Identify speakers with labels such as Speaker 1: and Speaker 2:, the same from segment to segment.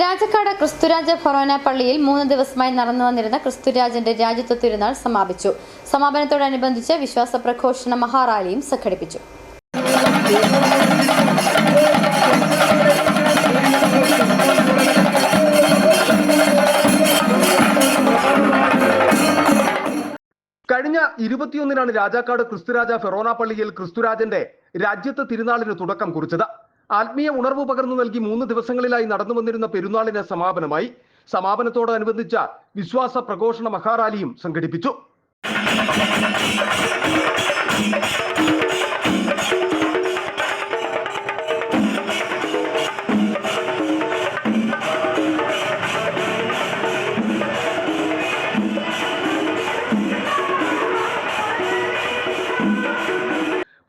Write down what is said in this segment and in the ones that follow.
Speaker 1: രാജക്കാട് ക്രിസ്തുരാജ ഫൊറോന പള്ളിയിൽ മൂന്ന് ദിവസമായി നടന്നു വന്നിരുന്ന ക്രിസ്തുരാജന്റെ രാജ്യത്വ തിരുനാൾ സമാപിച്ചു. സമാപനത്തോടനുബന്ധിച്ച് വിശ്വാസ പ്രഘോഷണ മഹാറാലിയും സംഘടിപ്പിച്ചു.
Speaker 2: കഴിഞ്ഞ ഇരുപത്തിയൊന്നിനാണ് രാജാക്കാട് ക്രിസ്തുരാജ ഫെറോന പള്ളിയിൽ ക്രിസ്തുരാജന്റെ രാജ്യത്ത് തിരുനാളിന് തുടക്കം കുറിച്ചത്. ആത്മീയ ഉണർവ് പകർന്നു നൽകി മൂന്ന് ദിവസങ്ങളിലായി നടന്നു വന്നിരുന്ന പെരുന്നാളിന് സമാപനമായി. സമാപനത്തോടനുബന്ധിച്ച വിശ്വാസ പ്രഘോഷണ മഹാറാലിയും സംഘടിപ്പിച്ചു.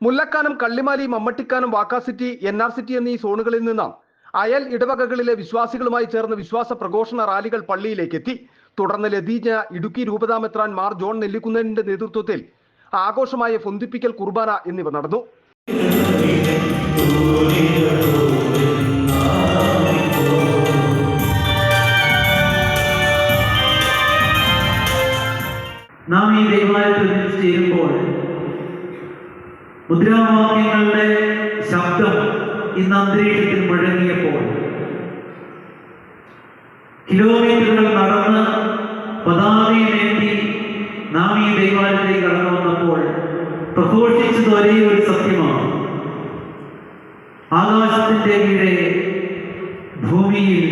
Speaker 2: മുല്ലക്കാനം കള്ളിമാലി മമ്മട്ടിക്കാനം വാക്കാസിറ്റി എൻ ആർ സിറ്റി എന്നീ സോണുകളിൽ നിന്ന് അയൽ ഇടവകകളിലെ വിശ്വാസികളുമായി ചേർന്ന് വിശ്വാസ പ്രഘോഷണ റാലികൾ പള്ളിയിലേക്ക് എത്തി തുടർന്ന് ലതീജ ഇടുക്കി രൂപതാമെത്രാൻ മാർ ജോൺ നെല്ലിക്കുന്നതിന്റെ നേതൃത്വത്തിൽ ആഘോഷമായ ഫൊന്തിപ്പിക്കൽ കുർബാന എന്നിവ നടന്നു.
Speaker 3: നാം ഈ ഒരുമിച്ച് ചേരുമ്പോൾ മുദ്രാവാക്യങ്ങളുടെ ശബ്ദം ഇന്ന് അന്തരീക്ഷത്തിൽ മുഴങ്ങിയപ്പോൾ കിലോമീറ്ററുകൾ നടന്ന് പതാകയുമേന്തി നാം ഈ ദൈവാലയത്തിലേക്ക് കടന്നു വന്നപ്പോൾ പ്രഘോഷിച്ചത് ഒരേ ഒരു സത്യമാണ്. ആകാശത്തിന്റെ കീഴെ ഭൂമിയിൽ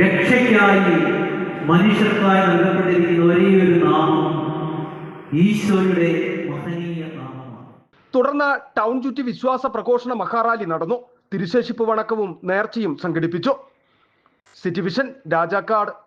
Speaker 3: രക്ഷയ്ക്കായി മനുഷ്യർക്കായി നൽകപ്പെട്ടിരിക്കുന്ന ഒരേ ഒരു നാമം ഈശോയുടെ
Speaker 2: തുടർന്ന് ടൗൺ ചുറ്റി വിശ്വാസ പ്രഘോഷണ മഹാറാലി നടന്നു. തിരുശേഷിപ്പ് വണക്കവും നേർച്ചയും സംഘടിപ്പിച്ചു. City vision Rajakkad.